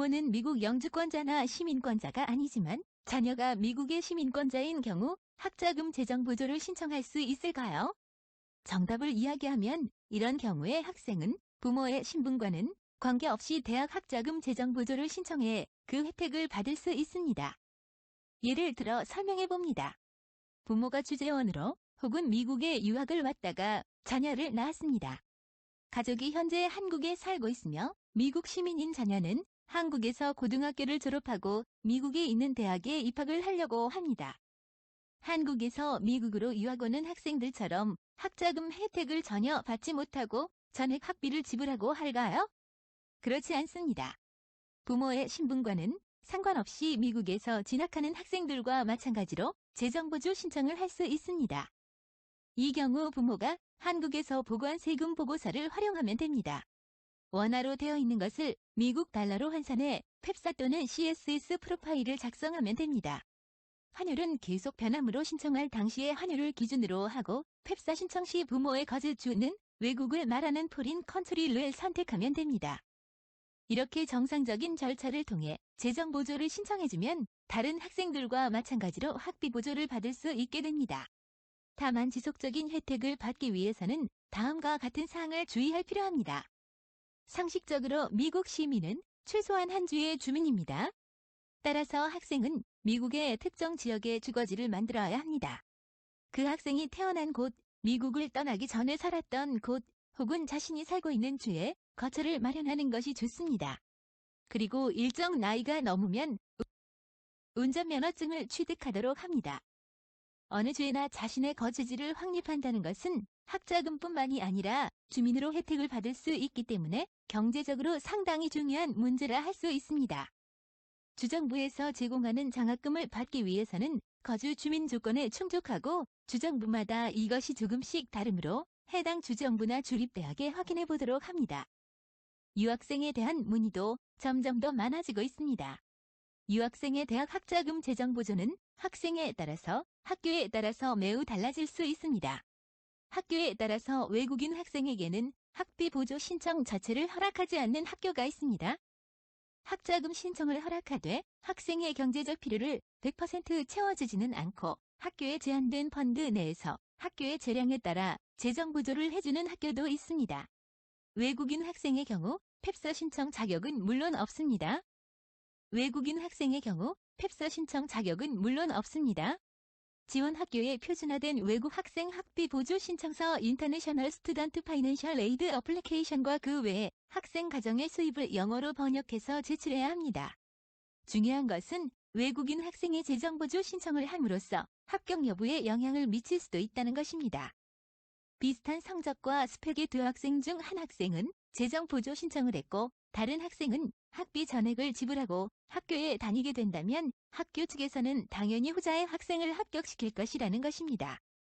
부모는 미국 영주권자나 시민권자가 아니지만 자녀가 미국의 시민권자인 경우 학자금 재정 보조를 신청할 수 있을까요? 정답을 이야기하면 이런 경우에 학생은 부모의 신분과는 관계없이 대학 학자금 재정 보조를 신청해 그 혜택을 받을 수 있습니다. 예를 들어 설명해 봅니다. 부모가 주재원으로 혹은 미국에 유학을 왔다가 자녀를 낳았습니다. 가족이 현재 한국에 살고 있으며 미국 시민인 자녀는 한국에서 고등학교를 졸업하고 미국에 있는 대학에 입학을 하려고 합니다. 한국에서 미국으로 유학 오는 학생들처럼 학자금 혜택을 전혀 받지 못하고 전액 학비를 지불하고 할까요? 그렇지 않습니다. 부모의 신분과는 상관없이 미국에서 진학하는 학생들과 마찬가지로 재정보조 신청을 할 수 있습니다. 이 경우 부모가 한국에서 보관 세금 보고서를 활용하면 됩니다. 원화로 되어 있는 것을 미국 달러로 환산해 펩사 또는 CSS 프로파일을 작성하면 됩니다. 환율은 계속 변함으로 신청할 당시의 환율을 기준으로 하고 펩사 신청 시 부모의 거주주는 외국을 말하는 포린 컨트리를 선택하면 됩니다. 이렇게 정상적인 절차를 통해 재정 보조를 신청해주면 다른 학생들과 마찬가지로 학비 보조를 받을 수 있게 됩니다. 다만 지속적인 혜택을 받기 위해서는 다음과 같은 사항을 주의할 필요합니다. 상식적으로 미국 시민은 최소한 한 주의 주민입니다. 따라서 학생은 미국의 특정 지역에 주거지를 만들어야 합니다. 그 학생이 태어난 곳, 미국을 떠나기 전에 살았던 곳, 혹은 자신이 살고 있는 주에 거처를 마련하는 것이 좋습니다. 그리고 일정 나이가 넘으면 운전면허증을 취득하도록 합니다. 어느 주에나 자신의 거주지를 확립한다는 것은 학자금뿐만이 아니라 주민으로 혜택을 받을 수 있기 때문에 경제적으로 상당히 중요한 문제라 할 수 있습니다. 주정부에서 제공하는 장학금을 받기 위해서는 거주 주민 조건에 충족하고 주정부마다 이것이 조금씩 다르므로 해당 주정부나 주립대학에 확인해 보도록 합니다. 유학생에 대한 문의도 점점 더 많아지고 있습니다. 유학생의 대학 학자금 재정 보조는 학생에 따라서 학교에 따라서 매우 달라질 수 있습니다. 학교에 따라서 외국인 학생에게는 학비 보조 신청 자체를 허락하지 않는 학교가 있습니다. 학자금 신청을 허락하되 학생의 경제적 필요를 100% 채워주지는 않고 학교에 제한된 펀드 내에서 학교의 재량에 따라 재정 보조를 해주는 학교도 있습니다. 외국인 학생의 경우 펩사 신청 자격은 물론 없습니다. 외국인 학생의 경우 펩사 신청 자격은 물론 없습니다. 지원 학교의 표준화된 외국 학생 학비 보조 신청서 인터내셔널 스튜던트 파이낸셜 에이드 어플리케이션과 그 외에 학생 가정의 수입을 영어로 번역해서 제출해야 합니다. 중요한 것은 외국인 학생의 재정 보조 신청을 함으로써 합격 여부에 영향을 미칠 수도 있다는 것입니다. 비슷한 성적과 스펙의 두 학생 중 한 학생은 재정 보조 신청을 했고 다른 학생은 학비 전액을 지불하고 학교에 다니게 된다면 학교 측에서는 당연히 후자의 학생을 합격시킬 것이라는 것입니다.